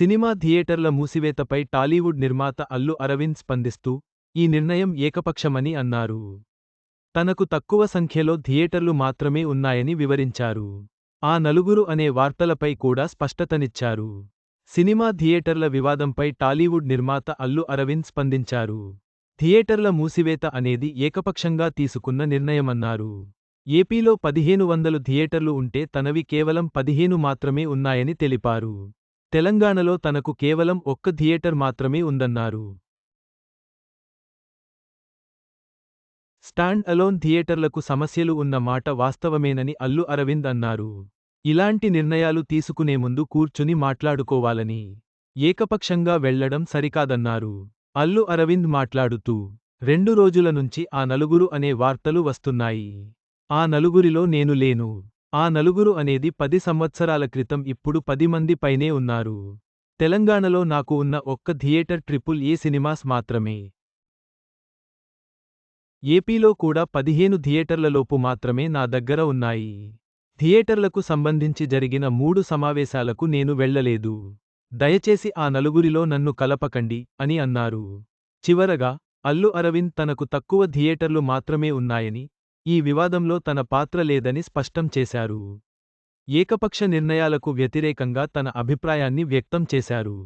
Cinema థియేటర్ల మూసివేతపై టాలీవుడ్ నిర్మాత అల్లు అరవింద్ స్పందిస్తూ ఈ నిర్ణయం ఏకపక్షమని అన్నారు. తనకు తక్కువ సంఖ్యలో థియేటర్లు మాత్రమే ఉన్నాయని వివరించారు. ఆ నలుగురు అనే వార్తలపై కూడా స్పష్టతనిచ్చారు. సినిమా థియేటర్ల వివాదంపై టాలీవుడ్ నిర్మాత అల్లు అరవింద్ స్పందించారు. థియేటర్ల మూసివేత అనేది ఏకపక్షంగా తీసుకున్న నిర్ణయమన్నారు. ఏపీలో పదిహేను వందలు థియేటర్లు ఉంటే తనవి కేవలం పదిహేను మాత్రమే ఉన్నాయని తెలిపారు. తెలంగాణలో తనకు కేవలం ఒక్క థియేటర్ మాత్రమే ఉందన్నారు. స్టాండ్ అలోన్ థియేటర్లకు సమస్యలు ఉన్న మాట వాస్తవమేనని అల్లు అరవింద్ అన్నారు. ఇలాంటి నిర్ణయాలు తీసుకునే ముందు కూర్చుని మాట్లాడుకోవాలని ఏకపక్షంగా వెళ్ళడం సరికాదన్నారు. అల్లు అరవింద్ మాట్లాడుతూ రెండు రోజుల నుంచి ఆ నలుగురు అనే వార్తలు వస్తున్నాయి. ఆ నలుగురిలో నేను లేను. ఆ నలుగురు అనేది పది సంవత్సరాల క్రితం ఇప్పుడు పది మంది పైనే ఉన్నారు. తెలంగాణలో నాకు ఉన్న ఒక్క థియేటర్ ట్రిపుల్ ఏ సినిమాస్ మాత్రమే. ఏపీలో కూడా పదిహేను థియేటర్లలోపు మాత్రమే నా దగ్గర ఉన్నాయి. థియేటర్లకు సంబంధించి జరిగిన మూడు సమావేశాలకు నేను వెళ్ళలేదు దయచేసి ఆ నలుగురిలో నన్ను కలపకండి అని అన్నారు. చివరగా అల్లు అరవింద్ తనకు తక్కువ థియేటర్లు మాత్రమే ఉన్నాయని ఈ వివాదంలో తన పాత్ర లేదని స్పష్టం చేశారు. ఏకపక్ష నిర్ణయాలకు వ్యతిరేకంగా తన అభిప్రాయాన్ని వ్యక్తం చేశారు.